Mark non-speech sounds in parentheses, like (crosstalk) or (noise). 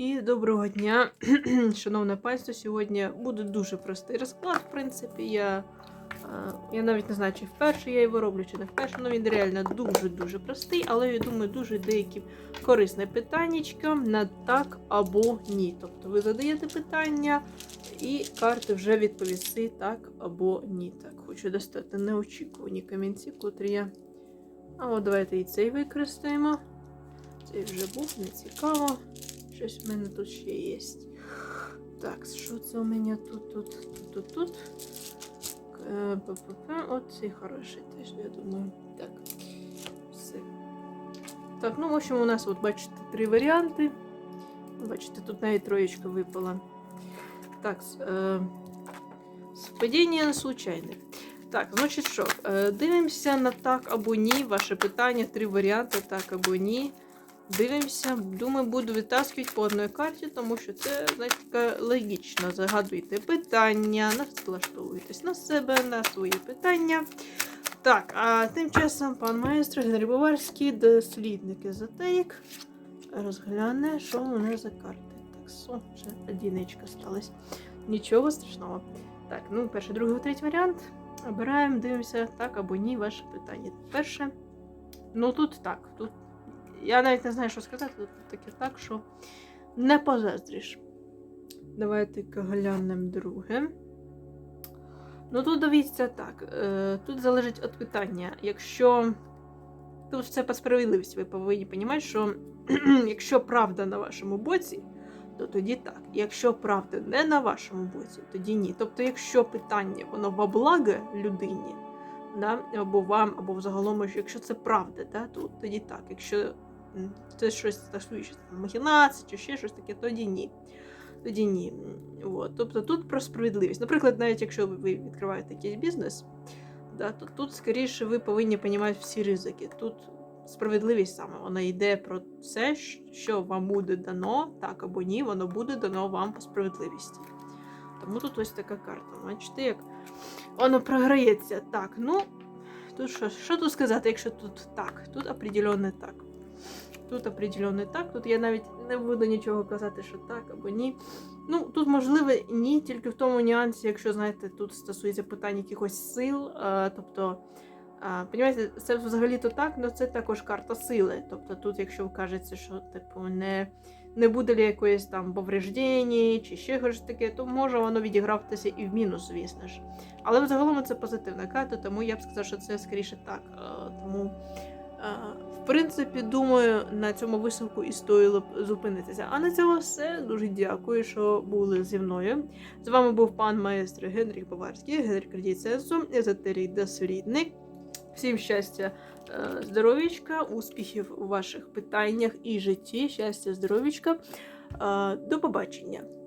І доброго дня, (clears throat) шановне панство. Сьогодні буде дуже простий розклад. В принципі, я, е, я навіть не знаю, чи вперше я його роблю, чи не вперше. Ну він реально дуже-дуже простий, але я думаю, дуже деякі корисне питаннячко на так або ні. Тобто ви задаєте питання, і карти вже відповісти так або ні. Так, хочу достати неочікувані камінці, котрі я. А от давайте і цей використаємо. Цей вже був, не цікаво. Щось в мене тут ще є. Так, що це у мене тут, тут, тут, тут, тут. Е. От цей хороший теж, я думаю. Так. Все. Так, ну, в общем, у нас, от, бачите, три варіанти. Бачите, тут навіть троєчка випала. Так, е, спадіння случайне. Так, значить що, е, дивимося на так або ні. Ваше питання, три варіанти, так або ні. Дивимося, думаю, буду витаскувати по одній карті, тому що це знаєте, таке логічно. Загадуйте питання, налаштовуйтесь на себе, на свої питання. Так, а тим часом пан майстер Генрій Баварський, дослідник езотерик, розгляне, що у нас за карти. Так, со, вже одиничка сталась. Нічого страшного. Так, ну, перший, другий, третій варіант. Обираємо, дивимося, так або ні, ваше питання. Перше. Ну тут так, тут я навіть не знаю, що сказати, тут таке так, що не позаздриш. Давайте глянемо друге. Ну тут дивіться так. Е, тут залежить від питання. Якщо тут все по справедливості, ви повинні розуміти, що (clears throat) якщо правда на вашому боці, то тоді так. Якщо правда не на вашому боці, тоді ні. Тобто, якщо питання воно во благо людині, да, або вам, або взагалом, якщо це правда, да, то тоді так. Якщо це щось там, махінацій чи ще щось таке, тоді ні. Тоді ні. От. Тобто тут про справедливість. Наприклад, навіть якщо ви відкриваєте якийсь бізнес, да, то тут скоріше ви повинні розуміти всі ризики. Тут справедливість саме вона йде про це, що вам буде дано, так або ні, воно буде дано вам по справедливості. Тому тут ось така карта. Бачите, як воно програється. Так, ну, тут що, що тут сказати, якщо тут так? Тут определенно так. Тут определенно так. Тут я навіть не буду нічого казати, що так або ні. Ну, тут можливо ні, тільки в тому нюансі, якщо знаєте, тут стосується питань якихось сил. Е, тобто, е, понімаєте, це взагалі-то так, але це також карта сили. Тобто, тут, якщо кажеться, що типу не. Не буде ли якоїсь там повреждення чи ще щось таке, то може воно відіграватися і в мінус, звісно ж. Але взагалом це позитивна карта, тому я б сказала, що це скоріше так. Е, Тому, в принципі, думаю, на цьому висновку і стоїло б зупинитися. А на цьому все. Дуже дякую, що були зі мною. З вами був пан майстер Генрік Баварський, Генрік Радійцесу, езотерик дослідник. Всім щастя, е, здоров'ячка, успіхів у ваших питаннях і житті. Щастя, здоров'ячка. Е, До побачення!